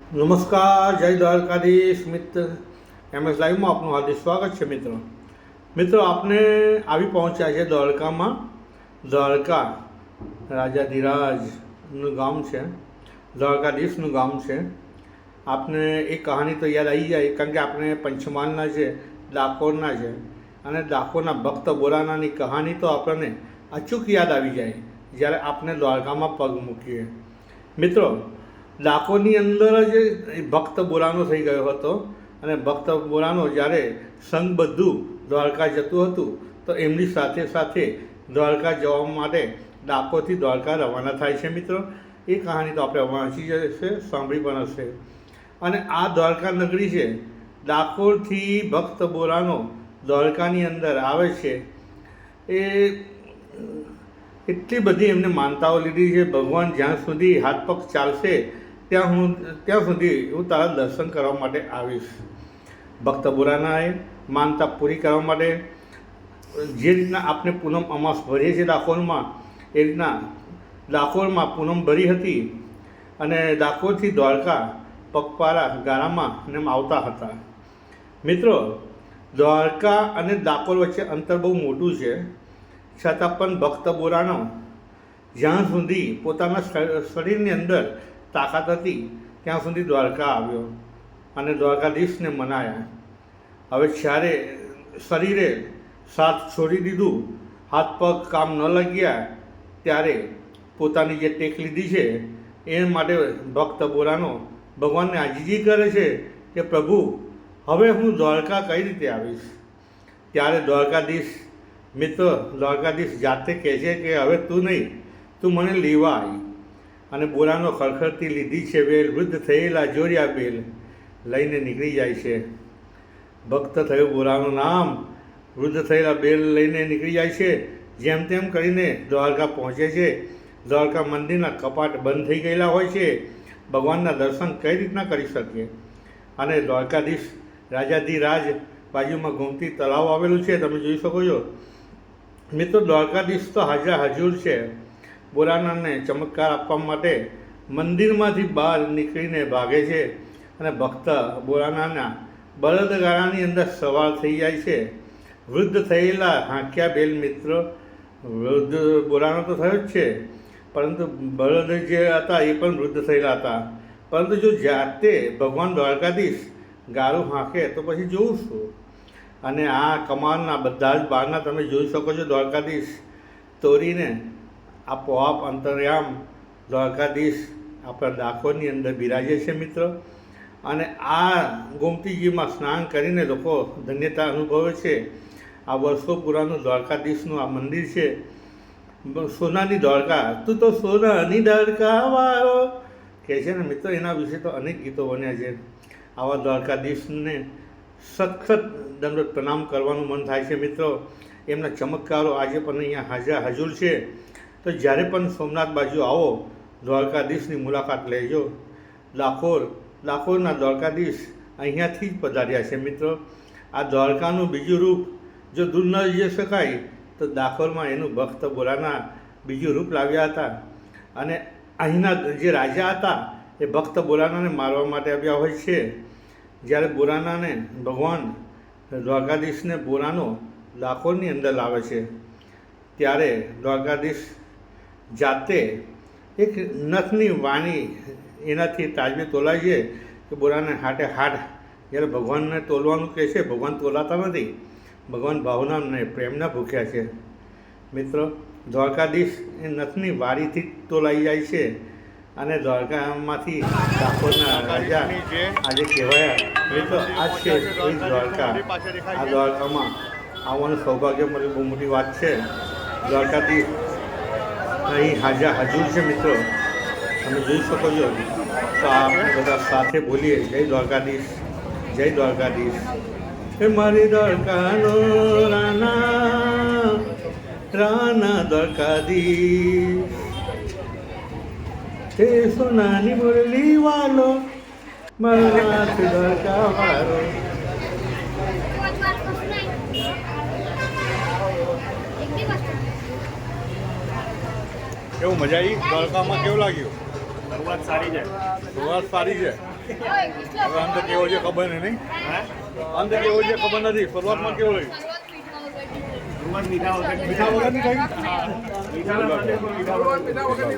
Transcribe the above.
નમસ્કાર, જય દ્વારકાધીશ મિત્ર. એમએસ લાઈવમાં આપનું હાર્દિક સ્વાગત છે મિત્રો. મિત્રો, આપને આવી પહોંચ્યા છે દ્વારકામાં. દ્વારકા રાજા ધીરાજનું ગામ છે. દ્વારકાધીશનું ગામ છે. આપને એ કહાની તો યાદ આવી જાય, કારણ કે આપણે પંચમહાલના છે, ડાકોરના છે. અને ડાકોરના ભક્ત બોરાનાની કહાની તો આપણને અચૂક યાદ આવી જાય, જ્યારે આપણે દ્વારકામાં પગ મૂકીએ. મિત્રો ડાકોરની અંદર જ ભક્ત બોરાનો થઈ ગયો હતો. અને ભક્ત બોરાનો જ્યારે સંઘબદ્ધું દ્વારકા જતું હતું, તો એમની સાથે સાથે દ્વારકા જવા માટે ડાકોરથી દ્વારકા રવાના થાય છે મિત્રો. એ કહાની તો આપણે વાંચી જશે સાંભળી પણ હશે. અને આ દ્વારકા નગરી છે, ડાકોરથી ભક્ત બોરાનો દ્વારકાની અંદર આવે છે. એ એટલી બધી એમને માનતાઓ લીધી છે, ભગવાન જ્યાં સુધી હાથ પગ ચાલશે ત્યાં હું, ત્યાં સુધી હું તારા દર્શન કરવા માટે આવીશ. ભક્ત બુરાનાએ માનતા પૂરી કરવા માટે જે રીતના આપણે પૂનમ અમાસ ભરીએ છીએ ડાકોરમાં એ રીતના ડાકોરમાં પૂનમ ભરી હતી અને ડાકોરથી દ્વારકા પગપારા ગાળામાં ને એમ આવતા હતા. મિત્રો, દ્વારકા અને ડાકોર વચ્ચે અંતર બહુ મોટું છે. છતાં પણ ભક્ત બોરાનો જ્યાં સુધી પોતાના શરીરની અંદર તાકાત હતી, ત્યાં સુધી દ્વારકા આવ્યો અને દ્વારકાધીશને મનાયા. હવે જ્યારે શરીરે સાથ છોડી દીધું, હાથ પગ કામ ન લાગ્યા, ત્યારે પોતાની જે ટેક લીધી છે, એ માટે ભક્ત બોરાનો ભગવાનને આજીજી કરે છે કે, પ્રભુ, હવે હું દ્વારકા કઈ રીતે આવીશ? ત્યારે દ્વારકાધીશ મિત્ર, દ્વારકાધીશ જાતે કહે છે કે, હવે તું નહીં, તું મને લેવા આવી અને બોરાનો ખળખળતી લીધી છે વેલ, વૃદ્ધ થયેલા જોર્યા બેલ લઈને નીકળી જાય છે. ભક્ત થયું બોરાનું નામ. વૃદ્ધ થયેલા બેલ લઈને નીકળી જાય છે. જેમ તેમ કરીને દ્વારકા પહોંચે છે. દ્વારકા મંદિરના કપાટ બંધ થઈ ગયેલા હોય છે. ભગવાનના દર્શન કઈ રીતના કરી શકીએ? અને દ્વારકાધીશ રાજાધિરાજ બાજુમાં ઘૂમતી તળાવ આવેલું છે, તમે જોઈ શકો છો. મિત્રો, દ્વારકાધીશ તો હાજર હજુર છે. બોરાનાને ચમત્કાર આપવા માટે મંદિરમાંથી બહાર નીકળીને ભાગે છે અને ભક્ત બોરાનાના બળદગાળાની અંદર સવાર થઈ જાય છે. વૃદ્ધ થયેલા હાંક્યા બેલ મિત્ર, વૃદ્ધ બોરાનો તો થયો જ છે, પરંતુ બળદ જે હતા એ પણ વૃદ્ધ થયેલા હતા. પરંતુ જો જાતે ભગવાન દ્વારકાધીશ ગાળું હાંકે તો પછી જોઉં છું અને આ કમાલના બધા જ બહારના તમે જોઈ શકો છો દ્વારકાધીશ તોરીને આ પોઆપ અંતર્યામ દ્વારકાધીશ આપણા ડાકોરની અંદર બિરાજે છે મિત્રો. અને આ ગોમતીજીમાં સ્નાન કરીને લોકો ધન્યતા અનુભવે છે. આ વર્ષો પુરાનું દ્વારકાધીશનું આ મંદિર છે. સોનાની દ્વારકા, તું તો સોનાની દ્વારકા વાળો. કહે છે ને મિત્રો, એના વિશે તો અનેક ગીતો બન્યા છે. આવા દ્વારકાધીશને સખત દંડ પ્રણામ કરવાનું મન થાય છે મિત્રો. એમના ચમત્કારો આજે પણ અહીંયા હાજર હજુર છે. તો જ્યારે પણ સોમનાથ બાજુ આવો, દ્વારકાધીશની મુલાકાત લેજો. લાખોર લાખોરના દ્વારકાધીશ અહીંયાથી જ પધાર્યા છે મિત્રો. આ દ્વારકાનું બીજું રૂપ, જો દૂર ન જઈ શકાય, તો દાખોરમાં એનું ભક્ત બોલાના બીજું રૂપ લાવ્યા હતા. અને અહીંના જે રાજા હતા, એ ભક્ત બોલાનાને મારવા માટે આવ્યા હોય છે. જ્યારે બોરાનાને ભગવાન દ્વારકાધીશને બોરાનો લાખોરની અંદર લાવે છે, ત્યારે દ્વારકાધીશ જાતે એક નથની વાણી એનાથી તાજમે તોલાય છે કે બોરાને હાટે હાટ. જ્યારે ભગવાનને તોલવાનું કહે છે, ભગવાન તોલાતા નથી. ભગવાન ભાવના અને પ્રેમના ભૂખ્યા છે. મિત્રો, દ્વારકાધીશ એ નથની વાડીથી તોલાઈ જાય છે અને દ્વારકામાંથી ડાકોરના રાજા આજે કહેવાયા. મિત્રો, આ છે દ્વારકા. આ દ્વારકામાં આવવાનું સૌભાગ્ય મળ્યું બહુ મોટી વાત છે. દ્વારકાધીશ અહીં હાજર હજુર છે મિત્રો તમે જોઈ શકો છો તો આપણે બધા સાથે બોલીએ જય દ્વારકાધીશ જય દ્વારકાધીશ હે મારી દ્વારકાનો રાના રાના દ્વારકાધીશ હે સોનાની મુરલી વાલો મારા નાથ દ્વારકા વાળો એવું મજા આવી? દ્વારકામાં કેવું લાગ્યું? શરૂઆત સારી છે. શરૂઆત સારી છે. હવે અંત કેવો છે ખબર નહીં? અંત કેવો છે ખબર નથી. શરૂઆતમાં કેવું લાગ્યું? મીઠા વગર મીઠા વગર મીઠા વગર